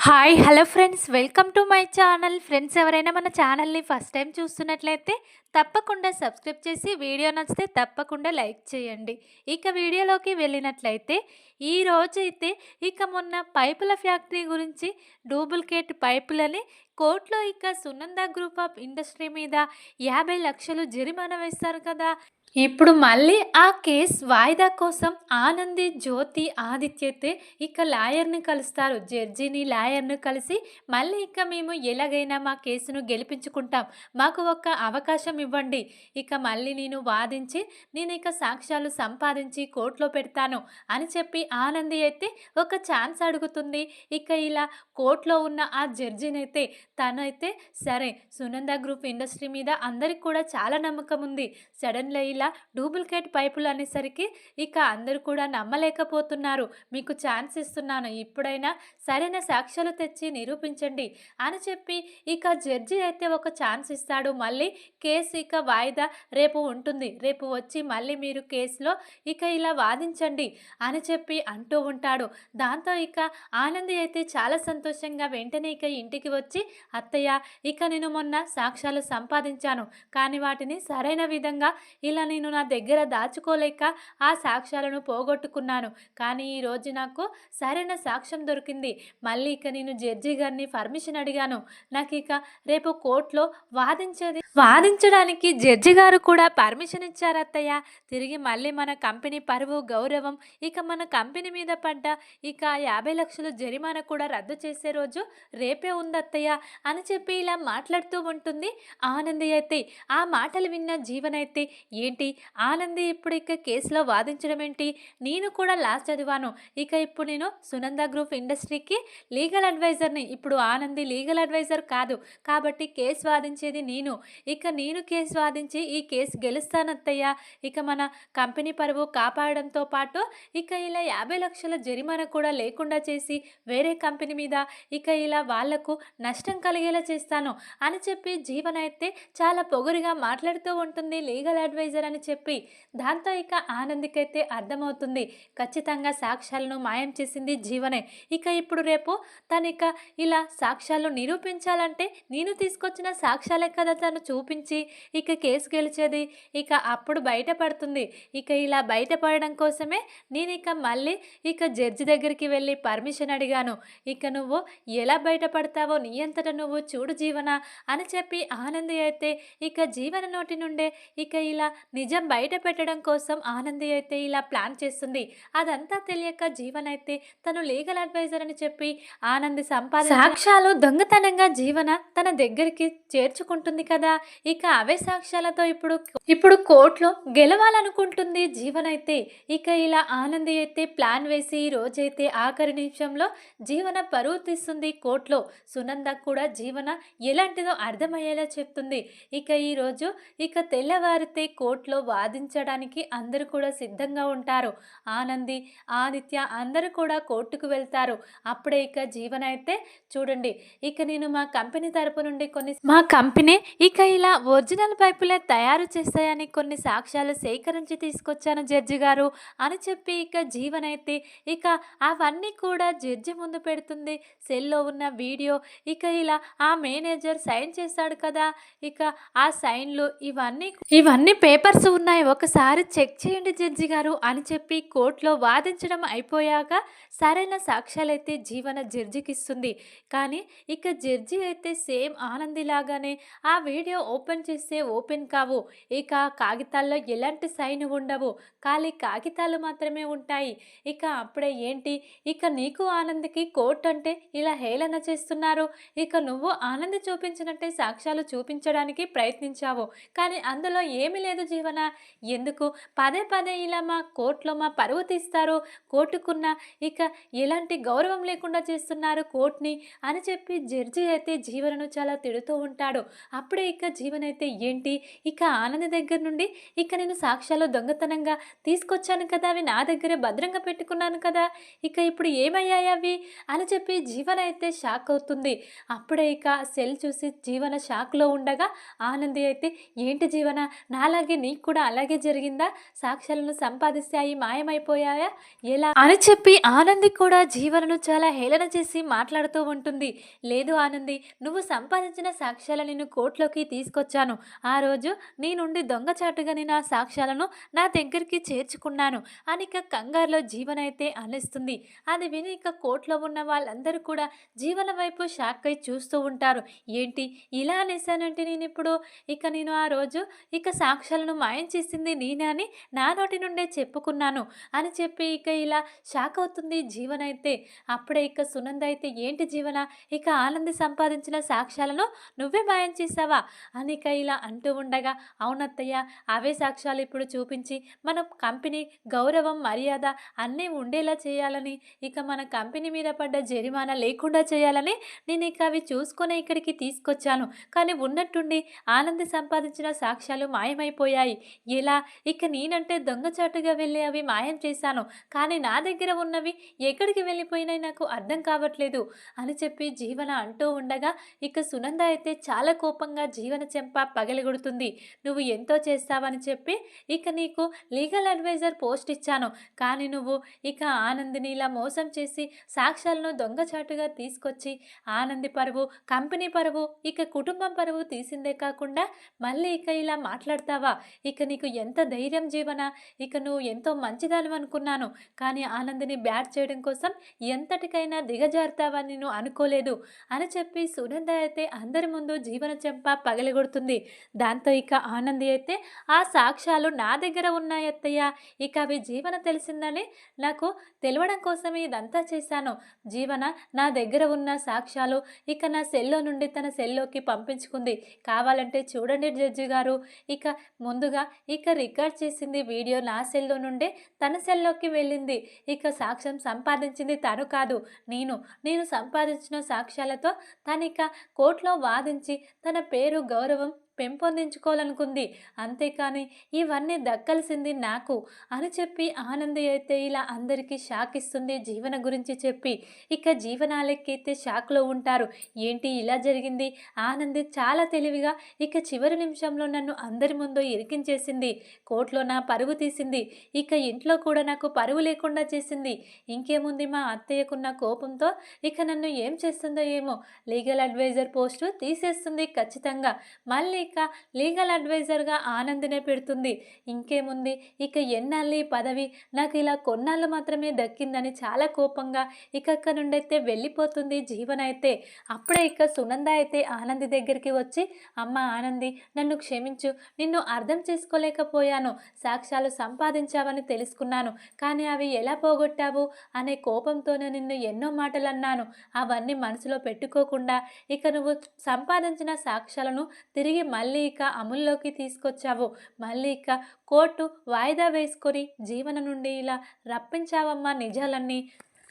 Hi hello friends welcome to my channel friends ఎవరైనా మన ఛానల్ని ఫస్ట్ టైం చూస్తున్నట్లయితే తప్పకుండా సబ్స్క్రైబ్ చేసి వీడియో నచ్చితే తప్పకుండా లైక్ చేయండి. ఇక వీడియోలోకి వెళ్ళినట్లయితే ఈ రోజైతే ఇక మొన్న పైపుల ఫ్యాక్టరీ గురించి డూప్లికేట్ పైపులని కోర్టులో ఇక సునంద గ్రూప్ ఆఫ్ ఇండస్ట్రీ మీద యాభై లక్షలు జరిమానా వేస్తారు కదా. ఇప్పుడు మళ్ళీ ఆ కేస్ వాయిదా కోసం ఆనంది జ్యోతి ఆదిత్యతే ఇక లాయర్ని కలుస్తారు. జడ్జిని లాయర్ను కలిసి మళ్ళీ ఇక మేము ఎలాగైనా మా కేసును గెలిపించుకుంటాం. మాకు ఒక అవకాశం ఇవ్వండి. ఇక మళ్ళీ నేను వాదించి నేను ఇక సాక్ష్యాలు సంపాదించి కోర్టులో పెడతాను అని చెప్పి ఆనంది అయితే ఒక ఛాన్స్ అడుగుతుంది. ఇక ఇలా కోర్టులో ఉన్న ఆ జడ్జినైతే తనైతే సరే సునంద గ్రూప్ ఇండస్ట్రీ మీద అందరికి కూడా చాలా నమ్మకం ఉంది. సడన్గా ఇలా ఇలా డూప్లికేట్ పైపులు అనేసరికి ఇక అందరూ కూడా నమ్మలేకపోతున్నారు. మీకు ఛాన్స్ ఇస్తున్నాను. ఇప్పుడైనా సరైన సాక్ష్యాలు తెచ్చి నిరూపించండి అని చెప్పి ఇక జడ్జి అయితే ఒక ఛాన్స్ ఇస్తాడు. మళ్ళీ కేసు ఇక వాయిదా రేపు ఉంటుంది. రేపు వచ్చి మళ్ళీ మీరు కేసులో ఇక ఇలా వాదించండి అని చెప్పి అంటూ ఉంటాడు. దాంతో ఇక ఆనంది అయితే చాలా సంతోషంగా వెంటనే ఇక ఇంటికి వచ్చి అత్తయ్య ఇక నేను మొన్న సాక్ష్యాలు సంపాదించాను. కానీ వాటిని సరైన విధంగా ఇలా నేను నా దగ్గర దాచుకోలేక ఆ సాక్ష్యాలను పోగొట్టుకున్నాను. కానీ ఈరోజు నాకు సరైన సాక్ష్యం దొరికింది. మళ్ళీ ఇక నేను జడ్జి గారిని పర్మిషన్ అడిగాను. నాకు ఇక రేపు కోర్టులో వాదించేది వాదించడానికి జడ్జి గారు కూడా పర్మిషన్ ఇచ్చారు అత్తయ్య. తిరిగి మళ్ళీ మన కంపెనీ పరువు గౌరవం ఇక మన కంపెనీ మీద పడ్డ ఇక యాభై లక్షలు జరిమానా కూడా రద్దు చేసే రోజు రేపే ఉందత్తయ్య అని చెప్పి ఇలా మాట్లాడుతూ ఉంటుంది ఆనంది అయితే. ఆ మాటలు విన్న జీవనైతే ఏంటి ఏంటి? ఆనంది ఇప్పుడు ఇక కేసులో వాదించడం ఏంటి? నేను కూడా లాస్ట్ చదివాను. ఇక ఇప్పుడు నేను సునంద గ్రూప్ ఇండస్ట్రీకి లీగల్ అడ్వైజర్ని. ఇప్పుడు ఆనంది లీగల్ అడ్వైజర్ కాదు. కాబట్టి కేసు వాదించేది నేను. ఇక నేను కేసు వాదించి ఈ కేసు గెలుస్తానత్తయ్య. ఇక మన కంపెనీ పరువు కాపాడడంతో పాటు ఇక ఇలా యాభై లక్షల జరిమానా కూడా లేకుండా చేసి వేరే కంపెనీ మీద ఇక ఇలా వాళ్ళకు నష్టం కలిగేలా చేస్తాను అని చెప్పి జీవన అయితే చాలా పొగరుగా మాట్లాడుతూ ఉంటుంది లీగల్ అడ్వైజర్ అని చెప్పి దాంతో ఇక ఆనందికైతే అర్థమవుతుంది. ఖచ్చితంగా సాక్ష్యాలను మాయం చేసింది జీవనే. ఇక ఇప్పుడు రేపు తను ఇక ఇలా సాక్ష్యాలు నిరూపించాలంటే నేను తీసుకొచ్చిన సాక్ష్యాలే కదా తను చూపించి ఇక కేసు గెలిచేది. ఇక అప్పుడు బయటపడుతుంది. ఇక ఇలా బయటపడడం కోసమే నేను ఇక మళ్ళీ ఇక జడ్జి దగ్గరికి వెళ్ళి పర్మిషన్ అడిగాను. ఇక నువ్వు ఎలా బయటపడతావో నీ అంతట నువ్వు చూడు జీవన అని చెప్పి ఆనంది అయితే ఇక జీవన నోటి నుండే ఇక ఇలా నిజం బయట పెట్టడం కోసం ఆనంది అయితే ఇలా ప్లాన్ చేస్తుంది. అదంతా తెలియక జీవన్ అయితే తను లీగల్ అడ్వైజర్ అని చెప్పి ఆనంది సంపాదన సాక్ష్యాలు దొంగతనంగా జీవన తన దగ్గరికి చేర్చుకుంటుంది కదా. ఇక అవే సాక్ష్యాలతో ఇప్పుడు ఇప్పుడు కోర్టులో గెలవాలనుకుంటుంది జీవన్ అయితే. ఇక ఇలా ఆనంది అయితే ప్లాన్ వేసి ఈ రోజైతే ఆఖరి నిమిషంలో జీవన పరువు తీస్తుంది కోర్టులో. సునంద కూడా జీవన ఎలాంటిదో అర్థమయ్యేలా చెప్తుంది. ఇక ఈరోజు ఇక తెల్లవారితే కోర్టులో వాదించడానికి అందరూ కూడా సిద్ధంగా ఉంటారు. ఆనంది ఆదిత్య అందరూ కూడా కోర్టుకు వెళ్తారు. అప్పుడే ఇక జీవన అయితే చూడండి. ఇక నేను మా కంపెనీ తరపు నుండి కొన్ని మా కంపెనీ ఇక ఇలా ఒరిజినల్ పైపులే తయారు చేస్తాయని కొన్ని సాక్ష్యాలు సేకరించి తీసుకొచ్చాను జడ్జి గారు అని చెప్పి ఇక జీవన్ అయితే ఇక అవన్నీ కూడా జడ్జి ముందు పెడుతుంది. సెల్లో ఉన్న వీడియో ఇక ఇలా ఆ మేనేజర్ సైన్ చేశాడు కదా. ఇక ఆ సైన్లు ఇవన్నీ ఇవన్నీ పేపర్ పేపర్స్ ఉన్నాయి. ఒకసారి చెక్ చేయండి జడ్జి గారు అని చెప్పి కోర్టులో వాదించడం అయిపోయాక సరైన సాక్ష్యాలైతే జీవన జడ్జికి ఇస్తుంది. కానీ ఇక జడ్జి అయితే సేమ్ ఆనందిలాగానే ఆ వీడియో ఓపెన్ చేస్తే ఓపెన్ కావు. ఇక కాగితాల్లో ఎలాంటి సైన్ ఉండవు. ఖాళీ కాగితాలు మాత్రమే ఉంటాయి. ఇక అప్పుడే ఏంటి? ఇక నీకు ఆనంద్కి కోర్టు అంటే ఇలా హేళన చేస్తున్నారు. ఇక నువ్వు ఆనంద్ చూపించినట్టే సాక్ష్యాలు చూపించడానికి ప్రయత్నించావు. కానీ అందులో ఏమీ లేదు జీవన? ఎందుకు? పదే పదే ఇలా మా కోర్టులో మా పరువు తీస్తారు కోర్టుకున్న ఇక ఎలాంటి గౌరవం లేకుండా చేస్తున్నారు కోర్టుని అని చెప్పి జడ్జి అయితే జీవనను చాలా తిడుతూ ఉంటాడు. అప్పుడే ఇక జీవన్ అయితే ఏంటి? ఇక ఆనంద్ దగ్గర నుండి ఇక నేను సాక్ష్యాలు దొంగతనంగా తీసుకొచ్చాను కదా అవి నా దగ్గరే భద్రంగా పెట్టుకున్నాను కదా ఇక ఇప్పుడు ఏమయ్యాయి అవి? అని చెప్పి జీవన అయితే షాక్ అవుతుంది. అప్పుడే ఇక సెల్ చూసి జీవన షాక్లో ఉండగా ఆనంది అయితే ఏంటి జీవన? నాలాగే నీ నీకు కూడా అలాగే జరిగిందా? సాక్ష్యాలను సంపాదిస్తాయి మాయమైపోయాయా? ఎలా? అని చెప్పి ఆనంది కూడా జీవనను చాలా హేళన చేసి మాట్లాడుతూ ఉంటుంది. లేదు ఆనంది నువ్వు సంపాదించిన సాక్ష్యాలను నేను కోర్టులోకి తీసుకొచ్చాను. ఆ రోజు నీ నుండి దొంగచాటుగా నేను ఆ సాక్ష్యాలను నా దగ్గరికి చేర్చుకున్నాను. అని ఇక కంగారులో జీవనైతే అనిస్తుంది అది విని ఇక కోర్టులో ఉన్న వాళ్ళందరూ కూడా జీవన వైపు షాక్ అయి చూస్తూ ఉంటారు. ఏంటి ఇలా అనేసానంటే నేను ఇప్పుడు? ఇక నేను ఆ రోజు ఇక సాక్ష్యాలను మాయం చేసింది నేనే అని నా నోటి నుండే చెప్పుకున్నాను అని చెప్పి ఇక ఇలా షాక్ అవుతుంది జీవన అయితే. అప్పుడే ఇక సునంద అయితే ఏంటి జీవన? ఇక ఆనంది సంపాదించిన సాక్ష్యాలను నువ్వే మాయం చేసావా అని ఇక ఇలా అంటూ ఉండగా అవునత్తయ్య అవే సాక్ష్యాలు ఇప్పుడు చూపించి మన కంపెనీ గౌరవం మర్యాద అన్నీ ఉండేలా చేయాలని ఇక మన కంపెనీ మీద పడ్డ జరిమానా లేకుండా చేయాలని నేను ఇక అవి చూసుకొని ఇక్కడికి తీసుకొచ్చాను. కానీ ఉన్నట్టుండి ఆనంది సంపాదించిన సాక్ష్యాలు మాయమైపోయాయి. ఎలా? ఇక నేనంటే దొంగచాటుగా వెళ్ళి అవి మాయం చేశాను. కానీ నా దగ్గర ఉన్నవి ఎక్కడికి వెళ్ళిపోయినాయి నాకు అర్థం కావట్లేదు అని చెప్పి జీవన అంటూ ఉండగా ఇక సునంద అయితే చాలా కోపంగా జీవన చెంప పగలగొడుతుంది. నువ్వు ఎంతో చేస్తావని చెప్పి ఇక నీకు లీగల్ అడ్వైజర్ పోస్ట్ ఇచ్చాను. కానీ నువ్వు ఇక ఆనందిని ఇలా మోసం చేసి సాక్ష్యాలను దొంగచాటుగా తీసుకొచ్చి ఆనంది పరువు కంపెనీ పరువు ఇక కుటుంబం పరువు తీసిందే కాకుండా మళ్ళీ ఇక ఇలా మాట్లాడతావా? ఇక నీకు ఎంత ధైర్యం జీవన? ఇక నువ్వు ఎంతో మంచిదాని అనుకున్నాను. కానీ ఆనందిని బ్యాట్ చేయడం కోసం ఎంతటికైనా దిగజారుతావని నేను అనుకోలేదు. అని చెప్పి సునంద అయితే అందరి ముందు జీవన చెంప పగలగొడుతుంది. దాంతో ఇక ఆనంది అయితే ఆ సాక్ష్యాలు నా దగ్గర ఉన్నాయత్తయ్య ఇక అవి జీవన తెలిసిందని నాకు తెలవడం కోసమే ఇదంతా చేశాను. జీవన నా దగ్గర ఉన్న సాక్ష్యాలు ఇక నా సెల్లో నుండి తన సెల్లోకి పంపించుకుంది. కావాలంటే చూడండి జడ్జి గారు ఇక ముందు ముందుగా ఇక రికార్డ్ చేసింది వీడియో నా సెల్లో నుండే తన సెల్లోకి వెళ్ళింది. ఇక సాక్ష్యం సంపాదించింది తను కాదు నేను. నేను సంపాదించిన సాక్ష్యాలతో తనిక కోర్టులో వాదించి తన పేరు గౌరవం పెంపొందించుకోవాలనుకుంది. అంతేకాని ఇవన్నీ దక్కలసింది నాకు అని చెప్పి ఆనంది అయితే ఇలా అందరికీ షాక్ ఇస్తుంది జీవన గురించి చెప్పి. ఇక జీవనాలెక్కైతే షాక్లో ఉంటారు. ఏంటి ఇలా జరిగింది? ఆనంది చాలా తెలివిగా ఇక చివరి నిమిషంలో నన్ను అందరి ముందు ఇరికించేసింది. కోర్టులో నా పరువు తీసింది. ఇక ఇంట్లో కూడా నాకు పరువు లేకుండా చేసింది. ఇంకేముంది మా అత్తయ్యకున్న కోపంతో ఇక నన్ను ఏం చేస్తుందో ఏమో. లీగల్ అడ్వైజర్ పోస్టు తీసేస్తుంది ఖచ్చితంగా. మళ్ళీ ఇక లీగల్ అడ్వైజర్గా ఆనందనే పెడుతుంది. ఇంకేముంది? ఇక ఎన్నాళ్ళు ఈ పదవి? నాకు ఇలా కొన్నాళ్ళు మాత్రమే దక్కిందని చాలా కోపంగా ఇక అక్కడ నుండి అయితే వెళ్ళిపోతుంది జీవన అయితే. అప్పుడే ఇక సునంద అయితే ఆనంది దగ్గరికి వచ్చి అమ్మ ఆనంది నన్ను క్షమించు. నిన్ను అర్థం చేసుకోలేకపోయాను. సాక్ష్యాలు సంపాదించావని తెలుసుకున్నాను. కానీ అవి ఎలా పోగొట్టావు? అనే కోపంతోనే నిన్ను ఎన్నో మాటలు అన్నాను అవన్నీ మనసులో పెట్టుకోకుండా ఇక నువ్వు సంపాదించిన సాక్ష్యాలను తిరిగి మళ్ళీ ఇక అమల్లోకి తీసుకొచ్చావు. మళ్ళీ ఇక కోర్టు వాయిదా వేసుకొని జీవన నుండి ఇలా రప్పించావమ్మా నిజాలన్నీ.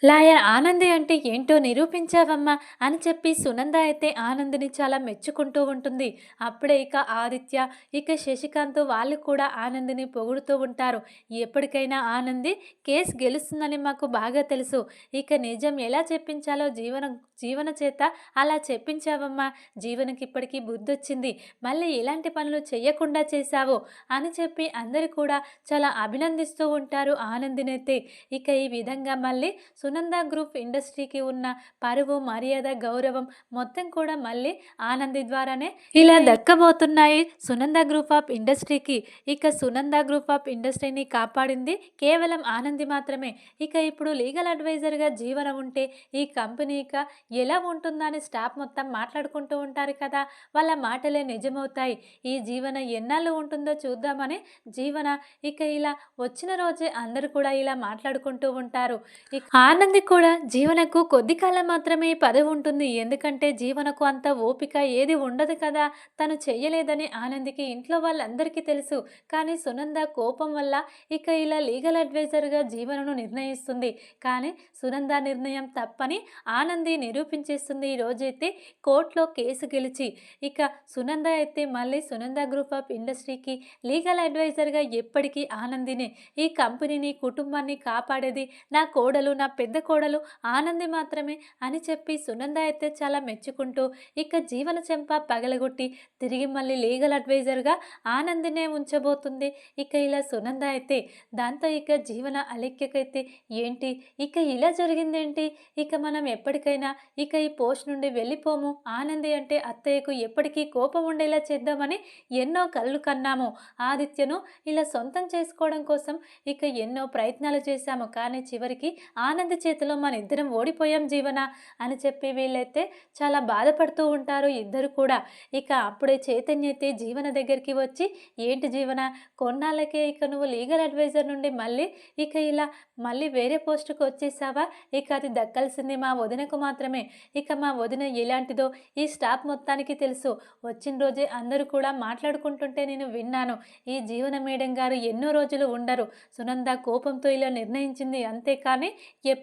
లాయర్ ఆనంది అంటే ఏంటో నిరూపించావమ్మా అని చెప్పి సునంద అయితే ఆనందిని చాలా మెచ్చుకుంటూ ఉంటుంది. అప్పుడే ఇక ఆదిత్య ఇక శశికాంత్ వాళ్ళు కూడా ఆనందిని పొగుడుతూ ఉంటారు. ఎప్పటికైనా ఆనంది కేసు గెలుస్తుందని మాకు బాగా తెలుసు. ఇక నిజం ఎలా చెప్పించాలో జీవన జీవన చేత అలా చెప్పించావమ్మా. జీవనకి ఇప్పటికీ బుద్ధి వచ్చింది మళ్ళీ ఇలాంటి పనులు చేయకుండా చేశావు అని చెప్పి అందరు కూడా చాలా అభినందిస్తూ ఉంటారు ఆనందినైతే. ఇక ఈ విధంగా మళ్ళీ సునంద గ్రూప్ ఇండస్ట్రీకి ఉన్న పరువు మర్యాద గౌరవం మొత్తం కూడా మళ్ళీ ఆనంది ద్వారానే ఇలా దక్కబోతున్నాయి. సునంద గ్రూప్ ఆఫ్ ఇండస్ట్రీకి ఇక సునంద గ్రూప్ ఆఫ్ ఇండస్ట్రీని కాపాడింది కేవలం ఆనంది మాత్రమే. ఇక ఇప్పుడు లీగల్ అడ్వైజర్గా జీవన ఉంటే ఈ కంపెనీ ఇక ఎలా ఉంటుందని స్టాఫ్ మొత్తం మాట్లాడుకుంటూ ఉంటారు కదా. వాళ్ళ మాటలే నిజమవుతాయి. ఈ జీవన ఎన్నాళ్ళు ఉంటుందో చూద్దామని జీవన ఇక ఇలా వచ్చిన రోజే అందరూ కూడా ఇలా మాట్లాడుకుంటూ ఉంటారు. ఇక ఆనంది కూడా. జీవనకు కొద్ది కాలం మాత్రమే పదవి ఉంటుంది. ఎందుకంటే జీవనకు అంత ఓపిక ఏది ఉండదు కదా. తను చెయ్యలేదని ఆనందికి ఇంట్లో వాళ్ళందరికీ తెలుసు. కానీ సునంద కోపం వల్ల ఇక ఇలా లీగల్ అడ్వైజర్గా జీవనను నిర్ణయిస్తుంది. కానీ సునంద నిర్ణయం తప్పని ఆనంది నిరూపించేస్తుంది. ఈ రోజైతే కోర్టులో కేసు గెలిచి ఇక సునంద అయితే మళ్ళీ సునంద గ్రూప్ ఆఫ్ ఇండస్ట్రీకి లీగల్ అడ్వైజర్గా ఎప్పటికీ ఆనందినే ఈ కంపెనీని కుటుంబాన్ని కాపాడేది నా కోడలు నా పెద్ద పెద్ద కోడలు ఆనంది మాత్రమే అని చెప్పి సునంద అయితే చాలా మెచ్చుకుంటూ ఇక జీవన చెంప పగలగొట్టి తిరిగి మళ్ళీ లీగల్ అడ్వైజర్గా ఆనందినే ఉంచబోతుంది. ఇక ఇలా సునంద అయితే దాంతో ఇక జీవన అలెక్యకైతే ఏంటి? ఇక ఇలా జరిగిందేంటి? ఇక మనం ఎప్పటికైనా ఇక ఈ పోస్ట్ నుండి వెళ్ళిపోము. ఆనంది అంటే అత్తయ్యకు ఎప్పటికీ కోపం ఉండేలా చేద్దామని ఎన్నో కళ్ళు కన్నాము. ఆదిత్యను ఇలా సొంతం చేసుకోవడం కోసం ఇక ఎన్నో ప్రయత్నాలు చేశాము. కానీ చివరికి ఆనంది చేతిలో మన ఇద్దరం ఓడిపోయాం జీవన అని చెప్పి వీళ్ళైతే చాలా బాధపడుతూ ఉంటారు ఇద్దరు కూడా. ఇక అప్పుడే చైతన్య అయితే జీవన దగ్గరికి వచ్చి ఏంటి జీవన కొన్నాళ్ళకే ఇక నువ్వు లీగల్ అడ్వైజర్ నుండి మళ్ళీ ఇక ఇలా మళ్ళీ వేరే పోస్టుకు వచ్చేసావా? ఇక అది దక్కాల్సింది మా వదినకు మాత్రమే. ఇక మా వదిన ఎలాంటిదో ఈ స్టాఫ్ మొత్తానికి తెలుసు. వచ్చిన రోజే అందరూ కూడా మాట్లాడుకుంటుంటే నేను విన్నాను. ఈ జీవన మేడం గారు ఎన్నో రోజులు ఉండరు. సునంద కోపంతో ఇలా నిర్ణయించింది అంతేకాని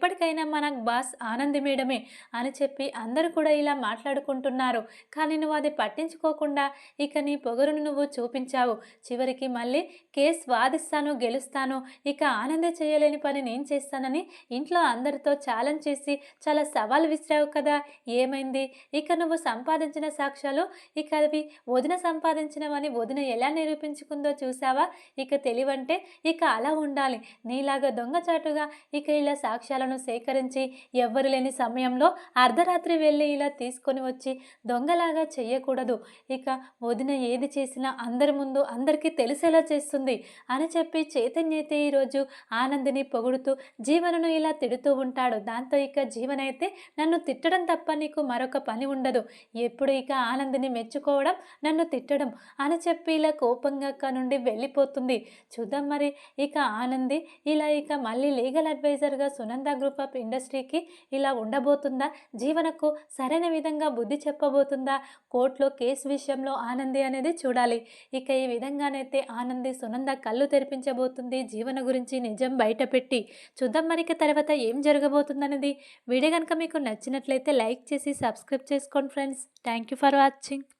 ఇప్పటికైనా మన బాస్ ఆనంది మేడమే అని చెప్పి అందరూ కూడా ఇలా మాట్లాడుకుంటున్నారు. కానీ నువ్వు అది పట్టించుకోకుండా ఇక నీ పొగరును నువ్వు చూపించావు. చివరికి మళ్ళీ కేసు వాదిస్తాను గెలుస్తాను. ఇక ఆనందే చేయలేని పని నేను చేస్తానని ఇంట్లో అందరితో ఛాలెంజ్ చేసి చాలా సవాల్ విసిరావు కదా. ఏమైంది? ఇక నువ్వు సంపాదించిన సాక్ష్యాలు ఇక అవి వదిన సంపాదించినవని వదిన ఎలా నిరూపించుకుందో చూసావా ఇక తెలివంటే ఇక అలా ఉండాలి. నీలాగా దొంగచాటుగా ఇక ఇలా సాక్ష్యాలను సేకరించి ఎవ్వరు లేని సమయంలో అర్ధరాత్రి వెళ్ళి ఇలా తీసుకొని వచ్చి దొంగలాగా చెయ్యకూడదు. ఇక వదిన ఏది చేసినా అందరి ముందు అందరికీ తెలిసేలా చేస్తుంది అని చెప్పి చైతన్య అయితే ఈరోజు ఆనందిని పొగుడుతూ జీవనను ఇలా తిడుతూ ఉంటాడు. దాంతో ఇక జీవన అయితే నన్ను తిట్టడం తప్ప నీకు మరొక పని ఉండదు. ఎప్పుడు ఇక ఆనందిని మెచ్చుకోవడం నన్ను తిట్టడం అని చెప్పి ఇలా కోపంగా అక్క నుండి వెళ్ళిపోతుంది. చూద్దాం మరి. ఇక ఆనంది ఇలా ఇక మళ్ళీ లీగల్ అడ్వైజర్గా సునంద గ్రూప్ ఆఫ్ ఇండస్ట్రీకి ఇలా ఉండబోతుందా? జీవనకు సరైన విధంగా బుద్ధి చెప్పబోతుందా? కోర్టులో కేసు విషయంలో ఆనంది అనేది చూడాలి. ఇక ఈ విధంగానైతే ఆనంది సునంద కళ్ళు తెరిపించబోతుంది జీవన గురించి నిజం బయటపెట్టి. చూద్దాం మరిక తర్వాత ఏం జరగబోతుందనేది వీడియో కనుక మీకు నచ్చినట్లయితే లైక్ చేసి సబ్స్క్రైబ్ చేసుకోండి friends. Thank you for watching.